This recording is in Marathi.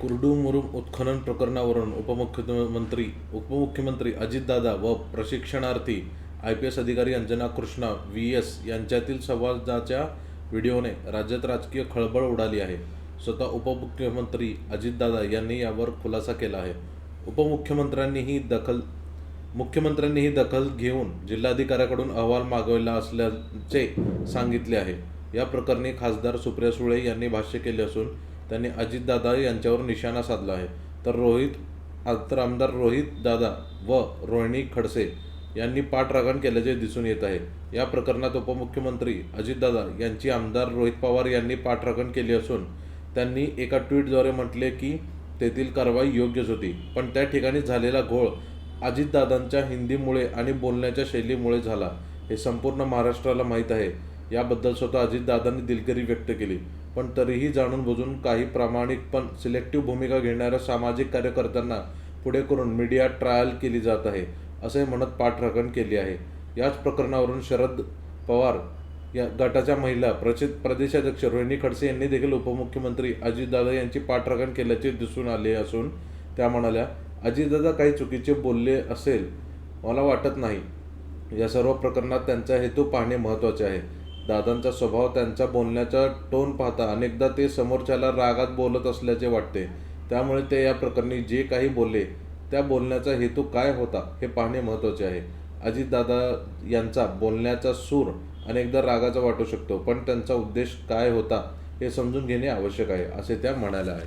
कुरडूमुरुम उत्खनन प्रकरणावरून उपमुख्यमंत्री उपमुख्यमंत्री अजितदादा व प्रशिक्षणार्थी आय पी एस अधिकारी अंजना कृष्णा व्ही एस यांच्यातील संवादाच्या व्हिडिओने राज्यात राजकीय खळबळ उडाली आहे. स्वतः उपमुख्यमंत्री अजितदादा यांनी यावर खुलासा केला आहे. उपमुख्यमंत्र्यांनीही दखल मुख्यमंत्र्यांनीही दखल घेऊन जिल्हाधिकाऱ्याकडून अहवाल मागवला असल्याचे सांगितले आहे. या प्रकरणी खासदार सुप्रिया सुळे यांनी भाष्य केले असून त्यांनी अजितदादा यांच्यावर निशाणा साधला आहे. तर रोहित तर आमदार रोहित दादा व रोहिणी खडसे यांनी पाठराखण केल्याचे दिसून येत आहे. या प्रकरणात उपमुख्यमंत्री अजितदादा यांची आमदार रोहित पवार यांनी पाठराखण केली असून त्यांनी एका ट्विटद्वारे म्हटले की तेथील कारवाई योग्यच होती. पण त्या ठिकाणी झालेला घोळ अजितदादांच्या हिंदीमुळे आणि बोलण्याच्या शैलीमुळे झाला हे संपूर्ण महाराष्ट्राला माहीत आहे. याबद्दल स्वतः अजितदादांनी दिलगिरी व्यक्त केली. पण तरीही जाणून बुजून काही प्रामाणिक पण सिलेक्टिव्ह भूमिका घेणाऱ्या सामाजिक कार्यकर्त्यांना पुढे करून मीडिया ट्रायल केली जात आहे असे म्हणत पाठराखण केली आहे. याच प्रकरणावरून शरद पवार या गटाच्या महिला प्रचित प्रदेशाध्यक्ष रोहिणी खडसे यांनी देखील उपमुख्यमंत्री अजितदादा यांची पाठराखण केल्याचे दिसून आले असून त्या म्हणाल्या अजितदादा काही चुकीचे बोलले असेल मला वाटत नाही. या सर्व प्रकरणात त्यांचा हेतू पाहणे महत्त्वाचे आहे. दादांचा स्वभाव त्यांचा बोलण्याचा टोन पाहता अनेकदा ते समोरच्याला रागात बोलत असल्याचे वाटते. त्यामुळे ते या प्रकरणी जे काही बोलले त्या बोलण्याचा हेतू काय होता हे पाहणे महत्त्वाचे आहे. अजितदादा यांचा बोलण्याचा सूर अनेकदा रागाचा वाटू शकतो पण त्यांचा उद्देश काय होता हे समजून घेणे आवश्यक आहे असे त्या म्हणाल्या आहेत.